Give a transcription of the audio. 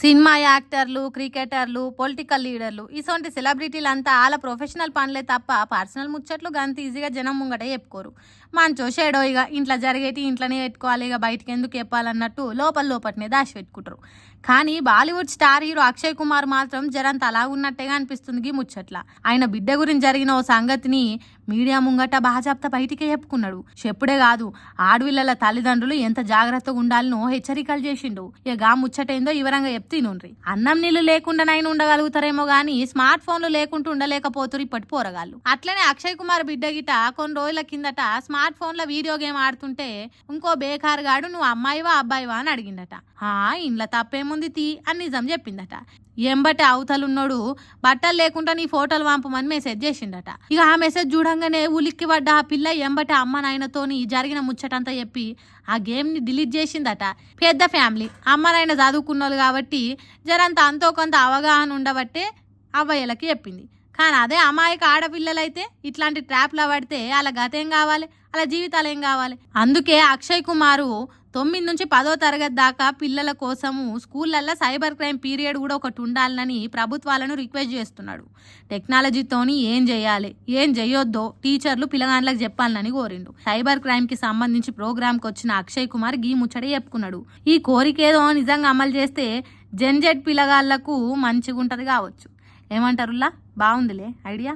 Cinema యాక్టర్లు క్రికెటర్లు political లీడర్లు. ఇటువంటి సెలబ్రిటీలు అంతా వాళ్ళ ప్రొఫెషనల్ పనులే తప్ప పర్సనల్ ముచ్చట్లు గంత ఈజీగా జనం ముంగట చెప్పుకోరు. మంచో షేడో ఇక ఇంట్లో జరిగేటి ఇంట్లోనే పెట్టుకోవాలి ఇక బయటికి ఎందుకు చెప్పాలన్నట్టు లోపల లోపటనే దాచి పెట్టుకుంటారు. కానీ Bollywood star hero Akshay Kumar మాత్రం జరంత అలా ఉన్నట్టేగా అనిపిస్తుంది ముచ్చట్ల. ఆయన బిడ్డ గురించి జరిగిన ఓ సంగతిని మీడియా ముంగట బాజాప్తా బయటికే చెప్పుకున్నాడు. చెప్పుడే కాదు ఆడపిల్లల తల్లిదండ్రులు ఎంత జాగ్రత్తగా ఉండాలనో హెచ్చరికలు చేసిండు. ఇక గా ముచ్చటేందో వివరంగా చెప్తీనుండ్రి. అన్నం నీళ్ళు లేకుండా నైనా ఉండగలుగుతారేమో గాని స్మార్ట్ ఫోన్లు లేకుండా ఉండలేకపోతురు ఇప్పటి పోరగాళ్ళు. అట్లనే అక్షయ్ కుమార్ బిడ్డ గిట కొన్ని రోజుల కిందట స్మార్ట్ ఫోన్ల వీడియో గేమ్ ఆడుతుంటే ఇంకో బేకార్ గాడు నువ్వు అమ్మాయివా అబ్బాయివా? అని అడిగిండట. హా ఇంట్లో తప్పేముంది తీ అని నిజం చెప్పిందట. ఎంబటి అవతలున్నోడు బట్టలు లేకుండా నీ ఫోటోలు పంపమని మెసేజ్ చేసిండట. ఇక ఆ మెసేజ్ చూడంగానే ఉలిక్కి పడ్డ ఆ పిల్ల ఎంబటి అమ్మ నాయనతోని జరిగిన ముచ్చటంతా చెప్పి ఆ గేమ్ని డిలీట్ చేసిందట. పెద్ద ఫ్యామిలీ. అమ్మ నాయన చదువుకున్నారు కాబట్టి జరంత అంతో కొంత అవగాహన ఉండబట్టే అవ్వయ్యలకి చెప్పింది. కానీ అదే అమాయక ఆడపిల్లలైతే ఇట్లాంటి ట్రాప్లో పడితే అలా గతేం కావాలి? అలా జీవితాలు ఏం కావాలి? అందుకే అక్షయ్ కుమారు తొమ్మిది నుంచి పదో తరగతి దాకా పిల్లల కోసము స్కూళ్ళల్లో సైబర్ క్రైమ్ పీరియడ్ కూడా ఒకటి ఉండాలని ప్రభుత్వాలను రిక్వెస్ట్ చేస్తున్నాడు. టెక్నాలజీతోని ఏం చేయాలి? ఏం చేయొద్దో టీచర్లు పిల్లగాళ్ళకి చెప్పాలని కోరిండు. సైబర్ క్రైమ్కి సంబంధించి ప్రోగ్రామ్కి వచ్చిన అక్షయ్ కుమార్ గీ ముచ్చడి చెప్పుకున్నాడు. ఈ కోరిక ఏదో నిజంగా అమలు చేస్తే జెన్జెడ్ పిల్లగాళ్ళకు మంచిగా ఉంటుంది కావచ్చు. ఏమంటారులా బాగుందిలే ఐడియా?